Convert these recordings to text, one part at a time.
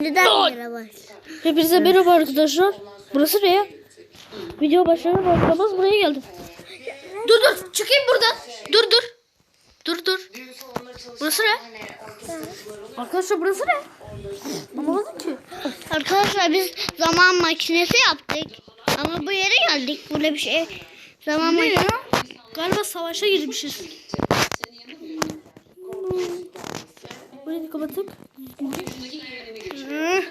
Neden merhaba? Hepinize merhaba arkadaşlar. Burası ne ya? Video başlarına başlamaz buraya geldim. Dur dur çıkayım buradan. Dur dur. Dur dur. Burası ne? Arkadaşlar burası ne? Anlamadım ki. Arkadaşlar biz zaman makinesi yaptık. Ama bu yere geldik. Burada bir şey zaman Ne makinesi. Galiba savaşa girmişiz. Hı.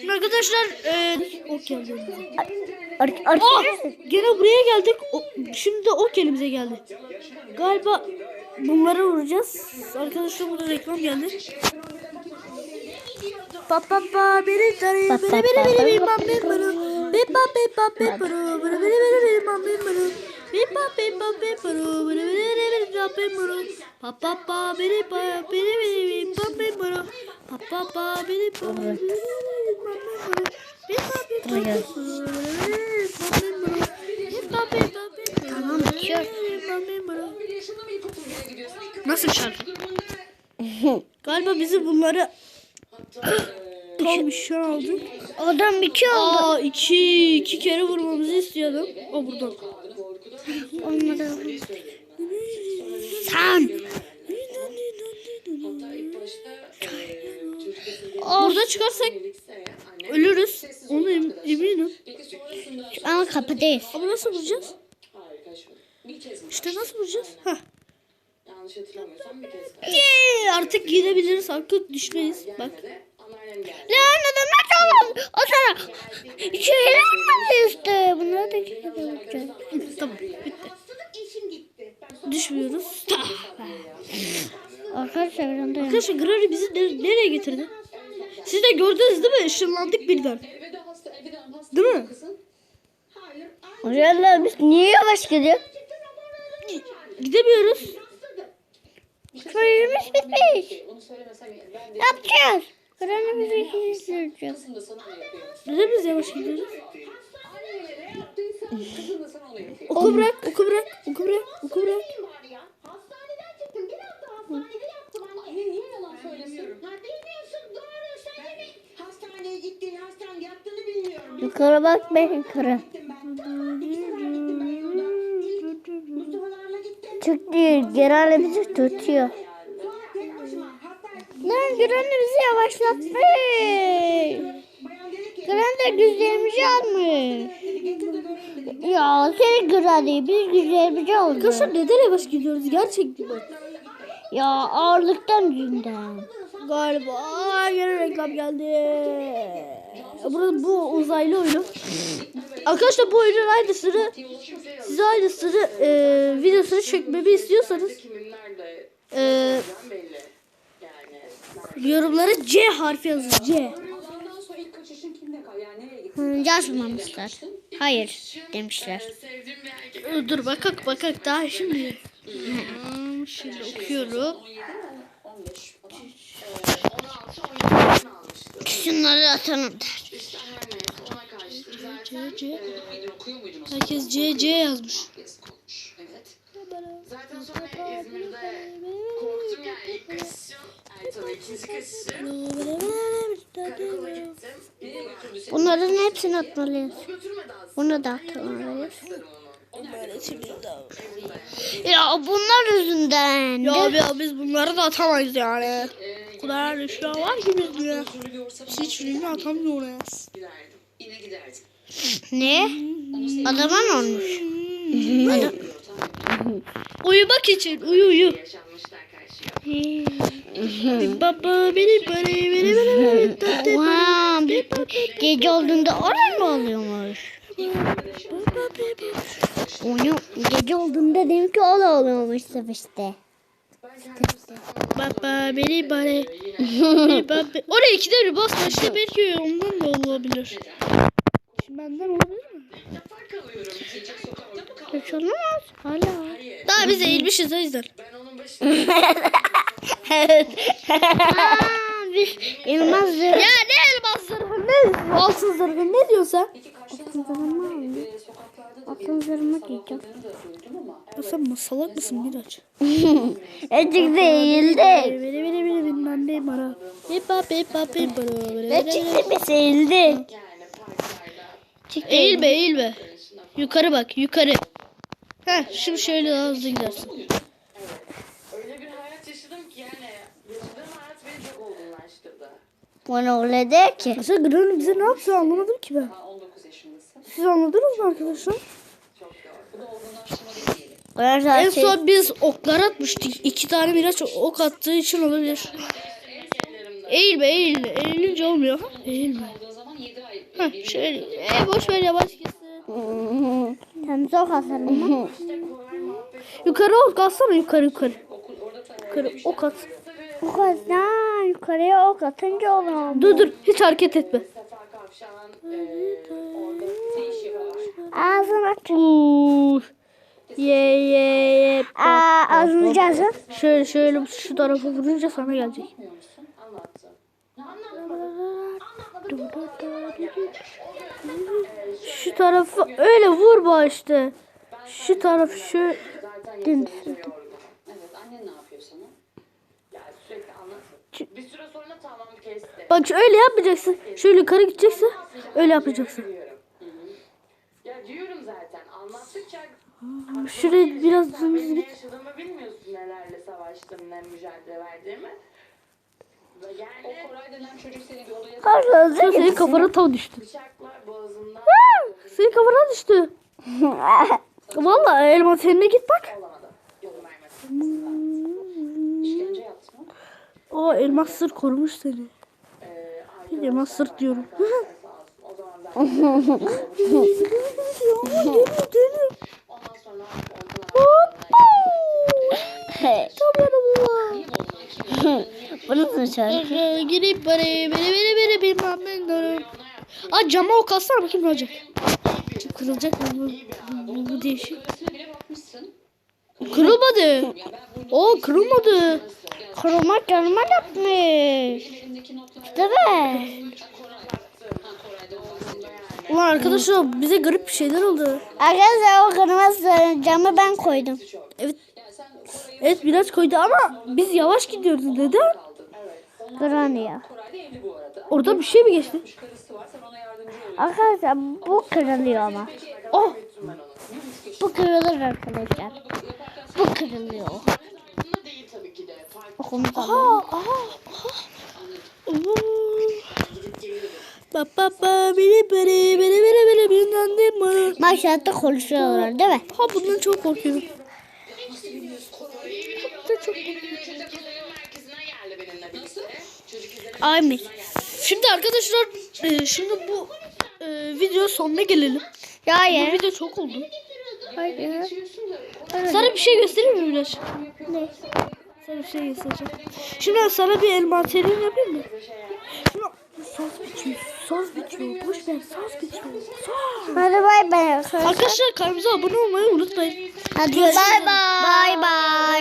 Şimdi Arkadaşlar e, ok geldi. elimize. Oh! Gene buraya geldik. O, şimdi ok elimize geldi. Galiba bunları vuracağız. Arkadaşlar burada reklam geldi. Pa pa pa biri tari biri biri biri biri bam bim buru. Bi pa bi pa bi buru biri biri Tamam bitiyor. Nasıl şarkı? Galiba bizi bunları tam şu aldı. Oradan bitiyor oldu. Aa iki, iki kere vurmamızı istiyordum. O buradan. Olmadı. Sen. Burada çıkarsak ölürüz. Onu em- eminim. Ama kapıdayız. Ama nasıl vuracağız? İşte nasıl vuracağız? Heh. Yanlış hatırlamıyorsam bir kez artık gidebiliriz. Artık düşmeyiz. Bak. Lan. O sana. Şöyle vurmadı işte. Bunları da yapacağız. Tamam. Bitti. Düşmüyoruz. Arkadaşlar ben de Arkadaşlar Granny bizi ne- nereye getirdi? Siz de gördünüz değil mi? Işınlandık birden. Değil mi? Hocam biz niye yavaş gidiyor? Gidemiyoruz. Suyumuz bitmiş. Ne yapacağız? Sana onu yapıyor. Neden biz yavaş gidiyoruz? Oku bırak, oku bırak, oku bırak, oku bırak. Yukarı bak ben yukarı. Gittim ben. Tamam, iki sefer gittim ben yolda. İlk Mustafa'larla gittim. Çık diyor. Genelde bizi tutuyor. Ki. Granny de güzelimizi almış. Ya senin Granny biz güzelimizi aldık. Arkadaşlar neden yavaş gidiyoruz? Gerçekten bak. Ya ağırlıktan yüzünden. Galiba yine reklam geldi. Burada bu uzaylı oyunu. Arkadaşlar bu oyunun aynısını size aynısını e, videosunu çekmemi istiyorsanız e, Yorumlara C harfi yazın C. Ondan sonra ilk kaçışın kimde kal? Yani nereye gittin? Hı, Yazmamışlar. Hayır demişler. Ee, Dur bakak bakak daha şimdi. Hmm, Şimdi okuyorum. 17 mi? 15 falan. 16, 17 yaşını almıştı. Şunları atalım. İşte her neyse ona kaçtım zaten. C. Okuyor muydun o Herkes C C yazmış. Zaten sonra İzmir'de korktum yani ilk kaçışım. Ay tabii ikinci kaçışım. Karakola gittim. Bunların hepsini atmalıyız. Bunu da atmalıyız. Ya bunlar yüzünden. Ya abi ya biz bunları da atamayız yani. O kadar eşya var ki biz buraya. Hiçbirini atamıyoruz. giderdim. Yine giderdim. Ne? Adaman olmuş. Adam... Uyumak için uyu uyu. Baba beni beni beni beni beni bir gece olduğunda oran mı oluyormuş? Onu gece olduğunda demek ki o da oluyormuş işte. Baba beni baba Oraya ikide bir basma işte belki ondan da olabilir. Şimdi benden olabilir mi? Hiç olmaz. Hala. Daha biz eğilmişiz o yüzden. Ben onun başında Aa, biz elmas. Ya ne elmas zırhı ne altın zırhı ne diyorsun sen? iki karşı Altın zırhımı aldım. sokaklarda da Altın zırhımı giyeceğim. da duydum ama Sen salak mısın Miraç? Ecik değildi. Bere bere bere bere bilmem ne mara. Hippa hippa hippa bere bere Ve bere. çıktı bir sevildi. Yani parklarda Eğil be eğil be. Yukarı bak yukarı. Heh şimdi şöyle daha hızlı gidersin. öyle bir hayat yaşadım ki yani yaşadığım hayat beni çok olgunlaştırdı. Bana öyle de ki. Mesela Granny bize ne yaptı anlamadım ki ben. Ha, 19 yaşındasın. Siz anladınız mı arkadaşlar? Çok doğru. Bu da olgunlaştırma değil. Arkadaşlar En şey, son biz oklar atmıştık. İki tane Miraç ok attığı için olabilir. Eğil be eğil. Eğilince olmuyor. Eğilme. O zaman 7 ay Heh şöyle. E, boş ver yavaş gitsin. Sen zor mı? Yukarı ok atsana yukarı yukarı. Yukarı ok at. Bu kadar yukarıya ok atınca olur. Dur dur hiç hareket etme. Ağzını aç. Uuu. Ye ye ye. Aa, ağzını cazın. Şöyle şöyle şu tarafa vurunca sana gelecek. Bilmiyor Şu tarafı öyle vurma işte. Şu tarafı şu. Kesti. Bak öyle yapmayacaksın. Şöyle yukarı gideceksin. Öyle yapacaksın. Ya diyorum zaten anlattıkça Şuraya biraz ne git. yaşadığımı bilmiyorsun nelerle savaştım ne mücadele verdiğimi. Ve Yani o Koray denen çocuk seni bir odaya Şu senin kafana tav düştü. boğazından Senin kafana düştü. Vallahi elma seninle git bak. O elmas sır korumuş seni. Ee, Bir elmas sır diyorum. o zaman ben ondan sonra Bunu da şarkı. Girip bere bere bere bere bilmem ne diyorum. Aa cama ok atsana bakayım ne olacak. Şu Kırılacak mı bu? Bu, bu değişik. Kırılmadı. O kırılmadı. Koruma görme yapmış. Değil. Ulan arkadaşlar bize garip bir şeyler oldu. Arkadaşlar o kırmızı camı ben koydum. Evet. Evet biraz koydu ama biz yavaş gidiyoruz neden? Kıranıyor. Orada bir şey mi geçti? Karısı var sen ona yardımcı oluyorsun. Arkadaşlar bu kırılıyor ama. Oh Bu kırılır arkadaşlar. Bu kırılıyor. Aha aha. Ba ba ba biri biri biri biri biri bilmem bana. Maşallah konuşuyorlar değil mi? Ha bundan çok korkuyorum. izleme merkezine geldi benimle birlikte. Çocuk izleme Amin. Şimdi arkadaşlar e, şimdi bu e, video sonuna gelelim. Ya Bu video çok oldu. Hayır. Sana bir şey göstereyim mi biraz? Ne? Sana bir şey göstereceğim. Şimdi sana bir elmaterin yapayım mı? Şimdi saz bitiyor. Saz bitiyor. Boş ver saz bitiyor. Saz. Hadi bay bay. Arkadaşlar kanalımıza abone olmayı unutmayın. Hadi bay bay. Bay bay.